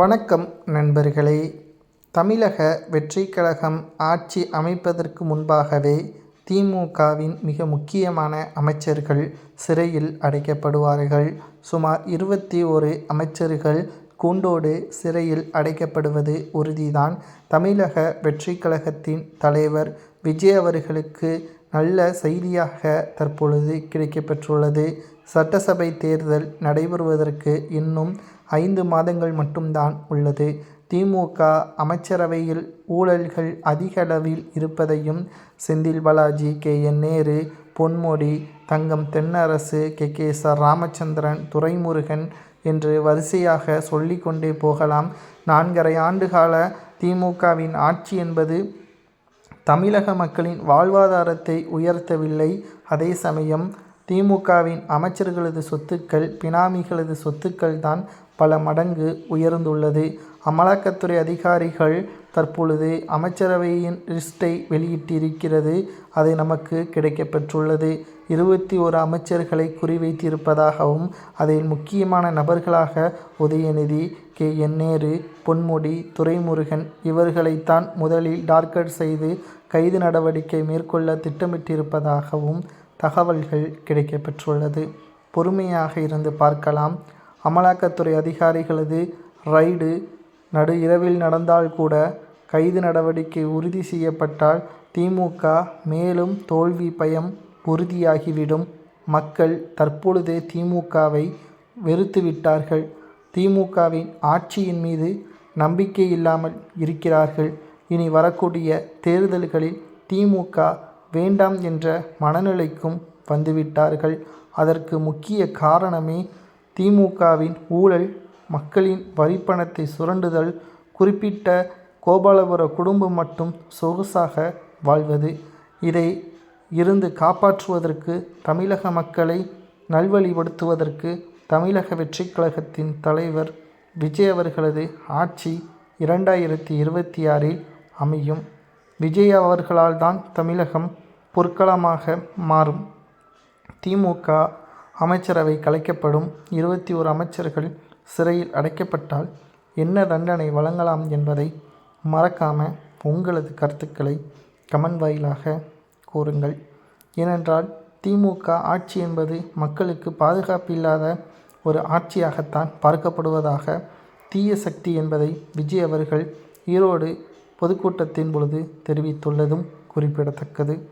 வணக்கம் நண்பர்களே. தமிழக வெற்றி கழகம் ஆட்சி அமைப்பதற்கு முன்பாகவே திமுகவின் மிக முக்கியமான அமைச்சர்கள் சிறையில் அடைக்கப்படுவார்கள். சுமார் இருபத்தி ஒரு அமைச்சர்கள் கூண்டோடு சிறையில் அடைக்கப்படுவது உறுதிதான். தமிழக வெற்றி கழகத்தின் தலைவர் விஜய் அவர்களுக்கு நல்ல செய்தியாக தற்பொழுது கிடைக்கப்பெற்றுள்ளது. சட்டசபை தேர்தல் நடைபெறுவதற்கு இன்னும் ஐந்து மாதங்கள் மட்டும்தான் உள்ளது. திமுக அமைச்சரவையில் ஊழல்கள் அதிகளவில் இருப்பதையும் செந்தில் பாலாஜி கே. என். Nehru Ponmudi Thangam Thennarasu K. K. S. R. Ramachandran Duraimurugan என்று வரிசையாக சொல்லிக்கொண்டே போகலாம். நான்கரை ஆண்டுகால திமுகவின் ஆட்சி என்பது தமிழக மக்களின் வாழ்வாதாரத்தை உயர்த்தவில்லை. அதே சமயம் திமுகவின் அமைச்சர்களது சொத்துக்கள் பினாமிகளது சொத்துக்கள் தான் பல மடங்கு உயர்ந்துள்ளது. அமலாக்கத்துறை அதிகாரிகள் தற்பொழுது அமைச்சரவையின் லிஸ்ட்டை வெளியிட்டிருக்கிறது. அது நமக்கு கிடைக்கப்பெற்றுள்ளது. இருபத்தி ஒரு அமைச்சர்களை குறிவைத்திருப்பதாகவும் அதில் முக்கியமான நபர்களாக உதயநிதி கே. என். நேரு பொன்முடி துரைமுருகன் இவர்களைத்தான் முதலில் டார்கெட் செய்து கைது நடவடிக்கை மேற்கொள்ள திட்டமிட்டிருப்பதாகவும் தகவல்கள் கிடைக்கப்பெற்றுள்ளது. பொறுமையாக இருந்து பார்க்கலாம். அமலாக்கத்துறை அதிகாரிகளது ரைடு நடு இரவில் நடந்தால் கூட கைது நடவடிக்கை உறுதி செய்யப்பட்டால் திமுக மேலும் தோல்வி பயம் உறுதியாகிவிடும். மக்கள் தற்பொழுதே திமுகவை வெறுத்துவிட்டார்கள். திமுகவின் ஆட்சியின் மீது நம்பிக்கை இல்லாமல் இருக்கிறார்கள். இனி வரக்கூடிய தேர்தல்களில் திமுக வேண்டாம் என்ற மனநிலைக்கும் வந்துவிட்டார்கள். அதற்கு முக்கிய காரணமே திமுகவின் ஊழல் மக்களின் வரிப்பணத்தை சுரண்டுதல் குறிப்பிட்ட கோபாலபுர குடும்பம் மட்டும் சொகுசாக வாழ்வது. இதை இருந்து காப்பாற்றுவதற்கு தமிழக மக்களை நல்வழிப்படுத்துவதற்கு தமிழக வெற்றி கழகத்தின் தலைவர் விஜய் அவர்களது ஆட்சி இரண்டாயிரத்தி இருபத்தி ஆறில் அமையும். விஜய் அவர்களால் தான் தமிழகம் பொற்களமாக மாறும். திமுக அமைச்சரவை கலைக்கப்படும் இருபத்தி ஓர் அமைச்சர்கள் சிறையில் அடைக்கப்பட்டால் என்ன தண்டனை வழங்கலாம் என்பதை மறக்காமல் உங்களது கருத்துக்களை கமெண்ட் வாயிலாக கூறுங்கள். ஏனென்றால் திமுக ஆட்சி என்பது மக்களுக்கு பாதுகாப்பு இல்லாத ஒரு ஆட்சியாகத்தான் பார்க்கப்படுவதாக தீய சக்தி என்பதை விஜய் அவர்கள் ஈரோடு பொதுக்கூட்டத்தின் பொழுது தெரிவித்துள்ளதும் குறிப்பிடத்தக்கது.